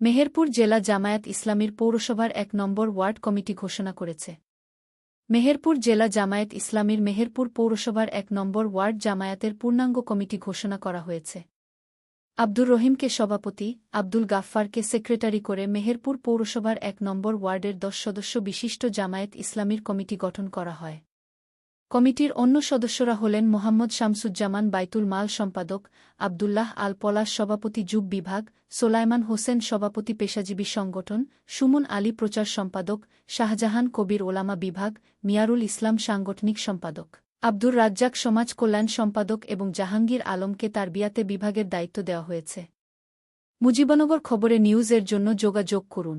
মেহেরপুর জেলা জামায়াত ইসলামীর পৌরসভার এক নম্বর ওয়ার্ড কমিটি ঘোষণা করেছে। মেহেরপুর জেলা জামায়াত ইসলামীর মেহেরপুর পৌরসভার এক নম্বর ওয়ার্ড জামায়াতের পূর্ণাঙ্গ কমিটি ঘোষণা করা হয়েছে। আব্দুর রহিমকে সভাপতি, আব্দুল গাফফারকে সেক্রেটারি করে মেহেরপুর পৌরসভার এক নম্বর ওয়ার্ডের দশ সদস্য বিশিষ্ট জামায়াত ইসলামীর কমিটি গঠন করা হয়। কমিটির অন্য সদস্যরা হলেন মোহাম্মদ শামসুজ্জামান বাইতুল মাল সম্পাদক, আবদুল্লাহ আল পলাশ সভাপতি যুব বিভাগ, সোলাইমান হোসেন সভাপতি পেশাজীবী সংগঠন, সুমন আলী প্রচার সম্পাদক, শাহজাহান কবির ওলামা বিভাগ, মিয়ারুল ইসলাম সাংগঠনিক সম্পাদক, আব্দুর রাজ্জাক সমাজ কল্যাণ সম্পাদক এবং জাহাঙ্গীর আলমকে তার বিয়াতে বিভাগের দায়িত্ব দেওয়া হয়েছে। মুজিবনগর খবরে নিউজের জন্য যোগাযোগ করুন।